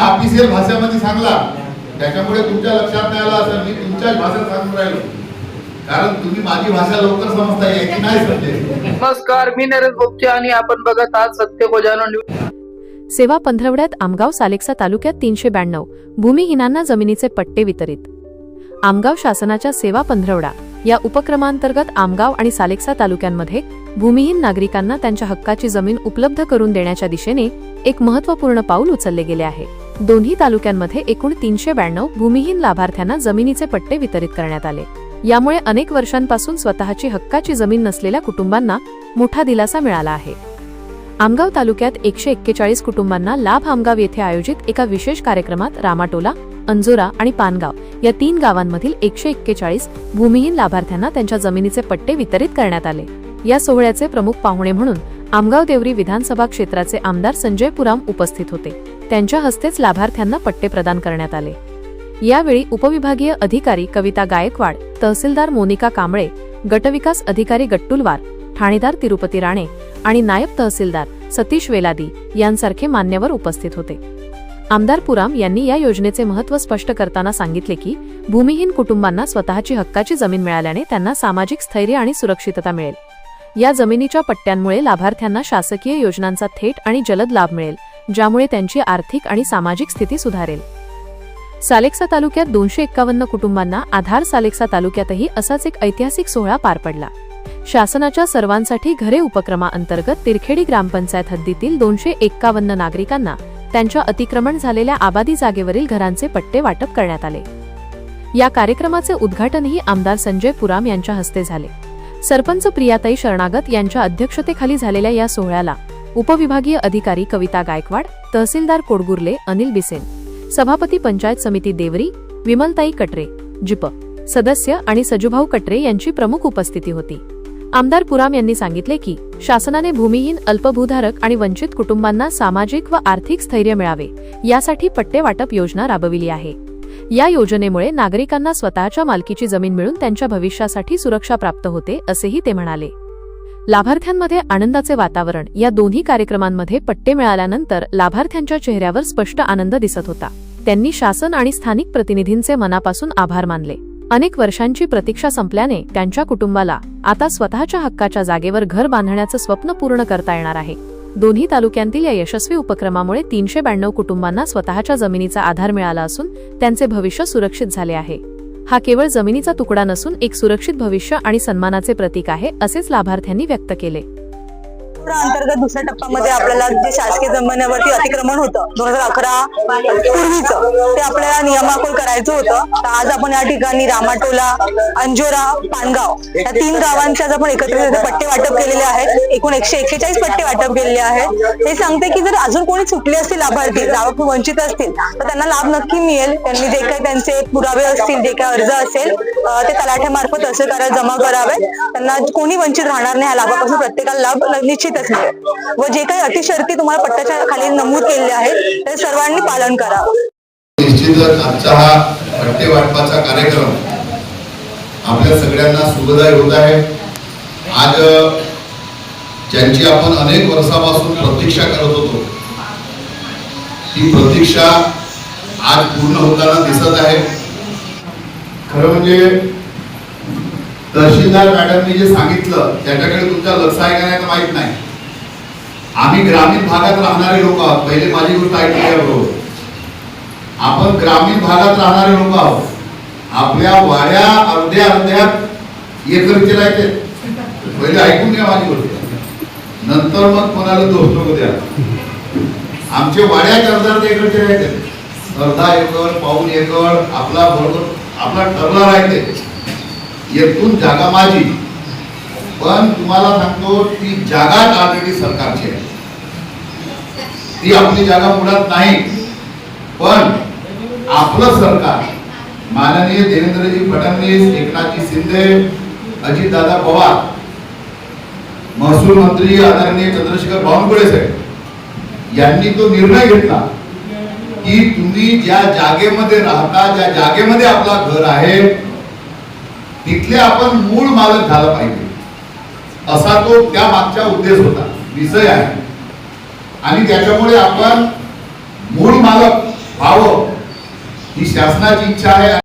Official भाषेमध्ये सांगला. त्याच्यामुळे तुमच्या लक्षात नाही आला असेल मी तुमच्याच भाषेत सांगून राहिलो. कारण तुम्ही माझी भाषा लवकर समजता याची नाही समजेल नमस्कार मी नरेश बोपचे आणि आपण बघत आहात सत्य को जाणून सेवा पंधरवड्यात आमगाव सालेक्सा तालुक्यात तीनशे ब्याण्णव. भूमिहीनांना जमिनीचे पट्टे वितरित. आमगाव शासनाच्या सेवा पंधरवडा या उपक्रमांतर्गत आमगाव आणि सालेक्सा तालुक्यांमध्ये भूमिहीन नागरिकांना त्यांच्या हक्काची जमीन उपलब्ध करून देण्याच्या दिशेने एक महत्त्वपूर्ण पाऊल उचलले गेले आहे. दोन्ही तालुक्यांमध्ये एकूण तीनशे ब्याण्णव भूमिहीन लाभार्थ्यांना जमिनीचे पट्टे वितरित करण्यात आले. यामुळे अनेक वर्षांपासून स्वतःची हक्काची जमीन नसलेल्या कुटुंबांना मोठा दिलासा मिळाला आहे. आमगाव तालुक्यात एकशे एक्केचाळीस कुटुंबांना लाभ आमगाव येथे आयोजित एका विशेष कार्यक्रमात रामाटोला अंजोरा आणि पानगाव या तीन गावांमधील एकशे एक्केचाळीस भूमिहीन लाभार्थ्यांना त्यांच्या जमिनीचे पट्टे वितरित करण्यात आले. या सोहळ्याचे प्रमुख पाहुणे म्हणून आमगाव देवरी विधानसभा क्षेत्राचे आमदार संजय पुराम उपस्थित होते. त्यांच्या हस्तेच लाभार्थ्यांना पट्टे प्रदान करण्यात आले. यावेळी उपविभागीय अधिकारी कविता गायकवाड तहसीलदार मोनिका कांबळे गटविकास अधिकारी गट्टुलवार ठाणेदार तिरुपती राणे आणि नायब तहसीलदार सतीश वेलादी यांसारखे मान्यवर उपस्थित होते. आमदार पुराम यांनी या योजनेचे महत्त्व स्पष्ट करताना सांगितले की भूमिहीन कुटुंबांना स्वतःची हक्काची जमीन मिळाल्याने त्यांना सामाजिक स्थैर्य आणि सुरक्षितता मिळेल. या जमिनीच्या पट्ट्यांमुळे लाभार्थ्यांना शासकीय योजनांचा थेट आणि जलद लाभ मिळेल. ज्यामुळे त्यांची आर्थिक आणि सामाजिक स्थिती सुधारेल. सालेक्सा तालुक्यात दोनशे एक्कावन्न कुटुंबांना आधार सालेक्सा तालुक्यातही असाच एक ऐतिहासिक सोहळा पार पडला. शासनाच्या सर्वांसाठी घरे उपक्रमाअंतर्गत तिरखेडी ग्रामपंचायत हद्दीतील दोनशे एक्कावन्न नागरिकांना त्यांच्या अतिक्रमण झालेल्या आबादी जागेवरील घरांचे पट्टे वाटप करण्यात आले. या कार्यक्रमाचे उद्घाटनही आमदार संजय पुराम यांच्या हस्ते झाले. सरपंच प्रियाताई शरणागत यांच्या अध्यक्षतेखाली झालेल्या या सोहळ्याला उपविभागीय अधिकारी कविता गायकवाड तहसीलदार कोडगुर्ले अनिल बिसेन सभापती पंचायत समिती देवरी विमलताई कटरे जिप सदस्य आणि सजुभाऊ कटरे यांची प्रमुख उपस्थिती होती. आमदार पुराम यांनी सांगितले की शासनाने भूमिहीन अल्पभूधारक आणि वंचित कुटुंबांना सामाजिक व आर्थिक स्थैर्य मिळावे यासाठी पट्टे वाटप योजना राबविली आहे. या योजनेमुळे नागरिकांना स्वतःच्या मालकीची जमीन मिळून त्यांच्या भविष्यासाठी सुरक्षा प्राप्त होते असेही ते म्हणाले. लाभार्थ्यांमध्ये आनंदाचे वातावरण या दोन्ही कार्यक्रमांमध्ये पट्टे मिळाल्यानंतर लाभार्थ्यांच्या चेहऱ्यावर स्पष्ट आनंद दिसत होता. त्यांनी शासन आणि स्थानिक प्रतिनिधींचे मनापासून आभार मानले. अनेक वर्षांची प्रतीक्षा संपल्याने त्यांच्या कुटुंबाला आता स्वतःच्या हक्काच्या जागेवर घर बांधण्याचं स्वप्न पूर्ण करता येणार आहे. दोन्ही तालुक्यांतील या यशस्वी उपक्रमामुळे तीनशे ब्याण्णव कुटुंबांना स्वतःच्या जमिनीचा आधार मिळाला असून त्यांचे भविष्य सुरक्षित झाले आहे. हा केवळ जमिनीचा तुकडा नसून एक सुरक्षित भविष्य आणि सन्मानाचे प्रतीक आहे असेच लाभार्थ्यांनी व्यक्त केले. अंतर्गत दुसऱ्या टप्प्यामध्ये आपल्याला जे शासकीय जमिनीवरती अतिक्रमण होतं दोन हजार अकरा पूर्वीचं ते आपल्याला नियमाकुल करायचं होतं. तर आज आपण या ठिकाणी रामाटोला अंजोरा पानगाव या तीन गावांच्या आज आपण एकत्रित पट्टे वाटप केलेले आहेत. एकूण एकशे एक्केचाळीस पट्टे वाटप केलेले आहेत. हे सांगते की जर अजून कोणी सुटले असतील लाभार्थी लाभ वंचित असतील तर त्यांना लाभ नक्की मिळेल. त्यांनी जे काही त्यांचे पुरावे असतील जे काही अर्ज असेल ते तलाठ्यामार्फत तहसीलदारात जमा करावे. त्यांना कोणी वंचित राहणार नाही या लाभापासून प्रत्येकाला लाभ निश्चितच मिळेल व जे काही अटी तुम्हाला पट्ट्याच्या खाली नमूद केलेल्या आहेत ते सर्वांनी पालन करावं निश्चितच हा पट्टे वाटपाचा कार्यक्रम आपल्या सगळ्यांना सुखदायी होत आहे. आज ज्यांची आपण अनेक वर्षापासून प्रतीक्षा करत होतो ती प्रतीक्षा आज पूर्ण होताना दिसत आहे. खरं म्हणजे तहसीलदार मॅडमनी जे सांगितलं त्याच्याकडे तुमच्या लक्ष आहे का नाही माहीत नाही. आम्ही ग्रामीण भागात राहणारे लोक आहोत. पहिले माझी गोष्ट ऐकली बरोबर आपण ग्रामीण भागात राहणारे लोक आहोत. आपल्या वाड्या अर्ध्या अर्ध्यात एकरचे राहते पहिले ऐकून घ्या माझी गोष्ट. नंतर मग कोणाला दोष नको द्या. आमचे वाड्यात अर्धा अर्धा एकरचे राहते अर्धा एकर पाऊन एकर आपला बरोबर आपला ठरला राहते एकूण जागा माझी. पण तुम्हाला सांगतो ती जागा ऑलरेडी सरकारची आहे. ती आपली जागा मुळात नाही. पण आपलं सरकार माननीय देवेंद्रजी फडणवीस एकनाथजी शिंदे अजितदादा पवार महसूल मंत्री आदरणीय चंद्रशेखर बावनकुळे साहेब यांनी तो निर्णय घेतला की तुम्ही ज्या जागेमध्ये राहता ज्या जागेमध्ये आपला घर आहे तिथले आपण मूळ मालक झाला पाहिजे. असा तो त्या मागचा उद्देश होता. विषय आहे. आणि त्याच्यामुळे आपण मूळ मालक व्हावं ही शासनाची इच्छा आहे.